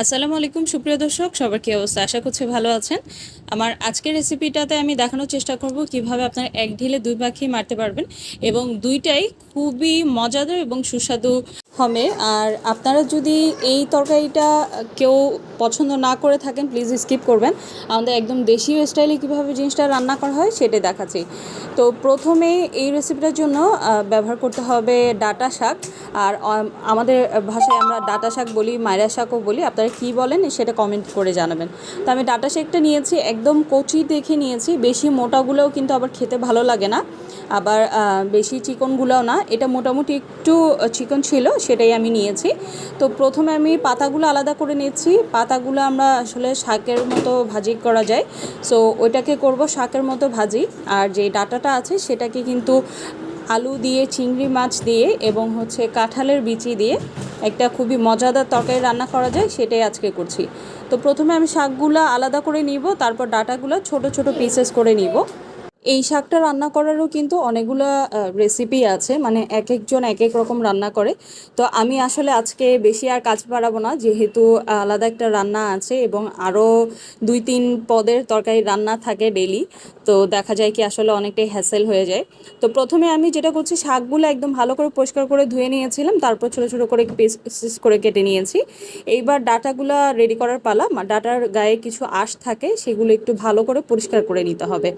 আসসালামু আলাইকুম, সুপ্রিয় দর্শক, সবার কী অবস্থা? আশা করছি ভালো আছেন। আমার আজকের রেসিপিটাতে আমি দেখানোর চেষ্টা করব কীভাবে আপনার এক ঢিলে দুই পাখি মারতে পারবেন এবং দুইটাই খুবই মজাদার এবং সুস্বাদু হবে। আর আপনারা যদি এই তরকারিটা কেউ পছন্দ না করে থাকেন প্লিজ স্কিপ করবেন। আমাদের একদম দেশীয় স্টাইলে কীভাবে জিনিসটা রান্না করা হয় সেটাই দেখাচ্ছি। তো প্রথমে এই রেসিপিটার জন্য ব্যবহার করতে হবে ডাটা শাক। আর আমাদের ভাষায় আমরা ডাটা শাক বলি, মায়রা শাকও বলি। আপনারা কী বলেন সেটা কমেন্ট করে জানাবেন। তো আমি ডাটা শাকটা নিয়েছি, একদম কচি দেখে নিয়েছি। বেশি মোটাগুলোও কিন্তু আবার খেতে ভালো লাগে না। আবার বেশি চিকনগুলোও না। এটা মোটামুটি একটু চিকন ছিল সেটাই আমি নিয়েছি। তো প্রথমে আমি পাতাগুলো আলাদা করে নিয়েছি। পাতাগুলো আমরা আসলে শাকের মতো ভাজি করা যায়। সো ওইটাকে করব শাকের মতো ভাজি। আর যে ডাটাটা আছে সেটাকে কিন্তু আলু দিয়ে, চিংড়ি মাছ দিয়ে এবং হচ্ছে কাঁঠালের বিচি দিয়ে একটা খুবই মজাদার তরকারি রান্না করা যায়, সেটাই আজকে করছি। তো প্রথমে আমি শাকগুলো আলাদা করে নিব, তারপর ডাটাগুলো ছোট ছোট পিসেস করে নিব। এই শাকটা রান্না করারও কিন্তু অনেকগুলো রেসিপি আছে মানে এক একজন এক এক রকম রান্না করে। তো আমি আসলে আজকে বেশি আর কাজ বাড়াবো না, যেহেতু আলাদা একটা রান্না আছে এবং আরও দুই তিন পদের তরকারি রান্না থাকে ডেলি তো দেখা যায় কি আসলে অনেকটাই হ্যাসেল হয়ে যায়। তো প্রথমে আমি যেটা করছি, শাকগুলো একদম ভালো করে পরিষ্কার করে ধুয়ে নিয়েছিলাম, তারপর ছোটো ছোটো করে পিস করে কেটে নিয়েছি। এইবার ডাটাগুলো রেডি করার পালা, ডাটার গায়ে কিছু আঁশ থাকে, সেগুলো একটু ভালো করে পরিষ্কার করে নিতে হবে।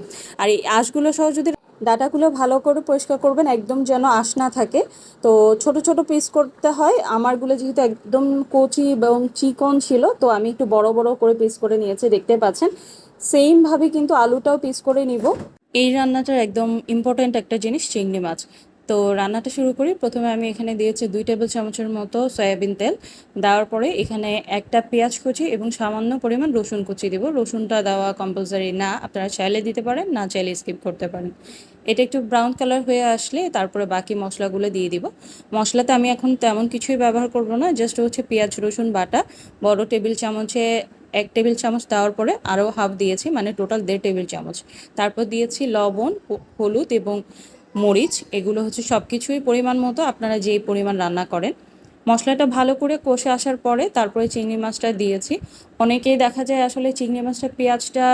আর এই আঁশগুলো সহ যদি ডাটাগুলো ভালো করে পরিষ্কার করবেন, একদম যেন আঁশ না থাকে। তো ছোট ছোট পিস করতে হয়। আমারগুলো যেহেতু একদম কচি এবং চিকন ছিল, তো আমি একটু বড় বড় করে পিস করে নিয়েছি, দেখতে পাচ্ছেন। সেইমভাবে কিন্তু আলুটাও পিস করে নিব। এই রান্নাটার একদম ইম্পর্ট্যান্ট একটা জিনিস, চিংড়ি মাছ। তো রান্নাটা শুরু করি। প্রথমে আমি এখানে দিয়েছি দুই টেবিল চামচের মতো সয়াবিন তেল। দেওয়ার পরে এখানে একটা পেঁয়াজ কুচি এবং সামান্য পরিমাণ রসুন কুচি দেবো। রসুনটা দেওয়া কম্পালসারি না, আপনারা চাইলে দিতে পারেন, না চাইলে স্কিপ করতে পারেন। এটা একটু ব্রাউন কালার হয়ে আসলে তারপরে বাকি মশলাগুলো দিয়ে দিব। মশলাতে আমি এখন তেমন কিছুই ব্যবহার করব না জাস্ট হচ্ছে পেঁয়াজ, রসুন, বাটা। বড় টেবিল চামচে এক টেবিল চামচ দেওয়ার পরে আরও হাফ দিয়েছি মানে টোটাল দেড় টেবিল চামচ। তারপর দিয়েছি লবণ, হলুদ এবং মরিচ, এগুলো হচ্ছে সব কিছুই পরিমাণ মতো আপনারা যেই পরিমাণ রান্না করেন। মশলাটা ভালো করে কষে আসার পরে তারপরে চিংড়ি মাছটা দিয়েছি। অনেকেই দেখা যায় আসলে চিংড়ি মাছটা পেঁয়াজটা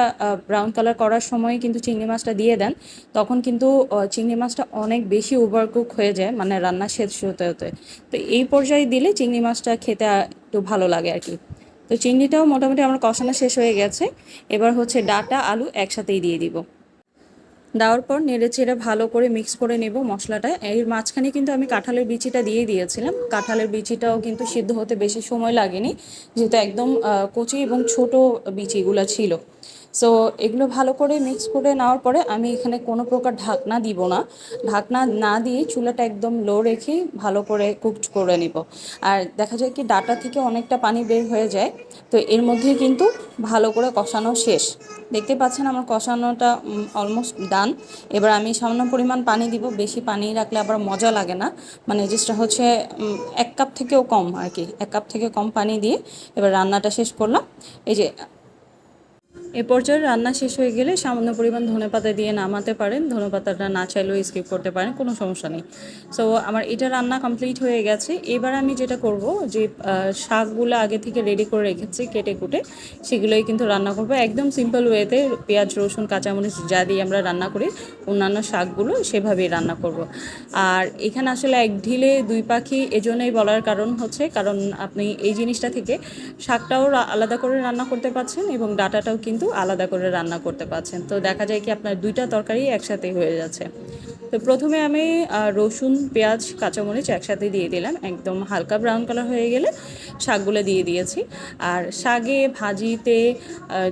ব্রাউন কালার করার সময় কিন্তু চিংড়ি মাছটা দিয়ে দেন। তখন কিন্তু চিংড়ি মাছটা অনেক বেশি ওভারকুক হয়ে যায় মানে রান্না শেষ হতে হতে। তো এই পর্যায়ে দিলে চিংড়ি মাছটা খেতে একটু ভালো লাগে আর কি তো চিংড়িটাও মোটামুটি আমার কষানো শেষ হয়ে গেছে। এবার হচ্ছে ডাটা, আলু একসাথেই দিয়ে দিব। দেওয়ার পর নেড়ে চেড়ে ভালো করে মিক্স করে নেব মশলাটা। এর মাঝখানে কিন্তু আমি কাঁঠালের বিচিটা দিয়ে দিয়েছিলাম। কাঁঠালের বিচিটাও কিন্তু সিদ্ধ হতে বেশি সময় লাগেনি, যেহেতু একদম কচি এবং ছোট বিচিগুলো ছিল। সো এগুলো ভালো করে মিক্স করে নেওয়ার পরে আমি এখানে কোনো প্রকার ঢাকনা দিব না। ঢাকনা না দিয়ে চুলাটা একদম লো রেখে ভালো করে কুকড করে নিব। আর দেখা যায় কি ডাটা থেকে অনেকটা পানি বের হয়ে যায়, তো এর মধ্যে কিন্তু ভালো করে কষানো শেষ। দেখতে পাচ্ছেন আমার কষানোটা অলমোস্ট ডান এবার আমি সামান্য পরিমাণ পানি দিব, বেশি পানি রাখলে আবার মজা লাগে না। মানে জিনিসটা হচ্ছে এক কাপ থেকেও কম আর কি। এক কাপ থেকে কম পানি দিয়ে এবার রান্নাটা শেষ করলাম। এই যে এ পর্যায়ে রান্না শেষ হয়ে গেলে সামান্য পরিমাণ ধনেপাতা দিয়ে নামাতে পারেন। ধনেপাতাটা না চাইলেও স্কিপ করতে পারেন, কোনো সমস্যা নেই। সো আমার এটা রান্না কমপ্লিট হয়ে গেছে। এবার আমি যেটা করব যে শাকগুলো আগে থেকে রেডি করে রেখেছি, কেটে কুটে, সেগুলোই কিন্তু রান্না করব। একদম সিম্পল ওয়েতে পেঁয়াজ, রসুন, কাঁচামরিচ যা দিয়ে আমরা রান্না করি, অন্যান্য শাকগুলো সেভাবেই রান্না করব। আর এখানে আসলে এক ঢিলে দুই পাখি এজন্যই বলার কারণ হচ্ছে, কারণ আপনি এই জিনিসটা থেকে শাকটাও আলাদা করে রান্না করতে পারছেন এবং ডাটাটাও কিন্তু আলাদা করে রান্না করতে পারছেন। তো দেখা যায় কি আপনার দুইটা তরকারি একসাথেই হয়ে যাচ্ছে। তো প্রথমে আমি রসুন, পেঁয়াজ, কাঁচামরিচ একসাথে দিয়ে দিলাম। একদম হালকা ব্রাউন কালার হয়ে গেলে শাকগুলো দিয়ে দিয়েছি। আর শাকে, ভাজিতে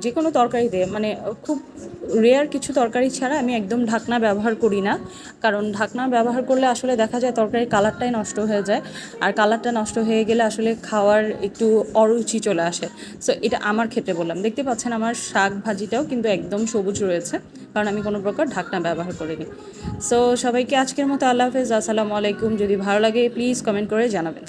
যে কোনো তরকারিতে মানে খুব রেয়ার কিছু তরকারি ছাড়া আমি একদম ঢাকনা ব্যবহার করি না। কারণ ঢাকনা ব্যবহার করলে আসলে দেখা যায় তরকারির কালারটাই নষ্ট হয়ে যায়। আর কালারটা নষ্ট হয়ে গেলে আসলে খাওয়ার একটু অরুচি চলে আসে। সো এটা আমার ক্ষেত্রে বললাম। দেখতে পাচ্ছেন আমার শাক ভাজিটাও কিন্তু একদম সবুজ রয়েছে। কারণ আমি কোনো প্রকার ঢাকনা ব্যবহার করিনি। সো সবাইকে আজকের মতো আল্লাহ হাফেজ। আসসালামু আলাইকুম। যদি ভালো লাগে প্লিজ কমেন্ট করে জানাবেন।